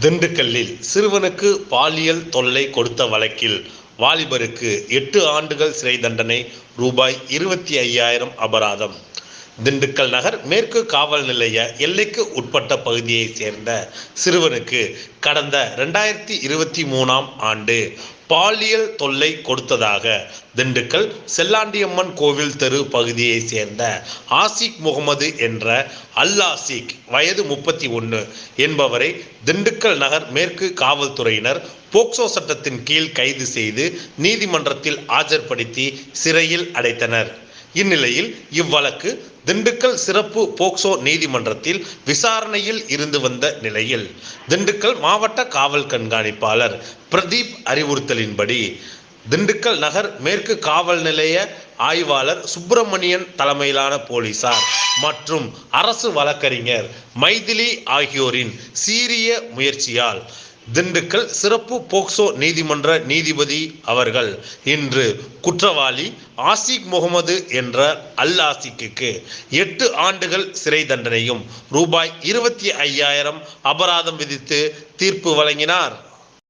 திண்டுக்கல்லில் சிறுவனுக்கு பாலியல் தொல்லை கொடுத்த வழக்கில் வாலிபருக்கு எட்டு ஆண்டுகள் சிறை தண்டனை ரூபாய் இருபத்தி ஐயாயிரம் அபராதம். திண்டுக்கல் நகர் மேற்கு காவல் நிலைய எல்லைக்கு உட்பட்ட பகுதியைச் சேர்ந்த சிறுவனுக்கு கடந்த ரெண்டாயிரத்தி இருபத்தி மூணாம் ஆண்டு பாலியல் தொல்லை கொடுத்ததாக திண்டுக்கல் செல்லாண்டியம்மன் கோவில் தெரு பகுதியைச் சேர்ந்த ஆசிக் முகமது என்ற அல்லாசிக் வயது முப்பத்தி ஒன்று என்பவரை திண்டுக்கல் நகர் மேற்கு காவல்துறையினர் போக்சோ சட்டத்தின் கீழ் கைது செய்து நீதிமன்றத்தில் ஆஜர்படுத்தி சிறையில் அடைத்தனர். இந்நிலையில் இவ்வழக்கு திண்டுக்கல் சிறப்பு போக்சோ நீதிமன்றத்தில் விசாரணையில் இருந்து வந்த நிலையில் திண்டுக்கல் மாவட்ட காவல் கண்காணிப்பாளர் பிரதீப் அறிவுறுத்தலின்படி திண்டுக்கல் நகர் மேற்கு காவல் நிலைய ஆய்வாளர் சுப்பிரமணியன் தலைமையிலான போலீசார் மற்றும் அரசு வழக்கறிஞர் மைதிலி ஆகியோரின் சீரிய முயற்சியால் திண்டுக்கல் சிறப்பு போக்சோ நீதிமன்ற நீதிபதி அவர்கள் இன்று குற்றவாளி ஆசிக் முகமது என்ற அல் ஆசிக்கு எட்டு ஆண்டுகள் சிறை தண்டனையும் ரூபாய் இருபத்தி ஐயாயிரம் அபராதம் விதித்து தீர்ப்பு வழங்கினார்.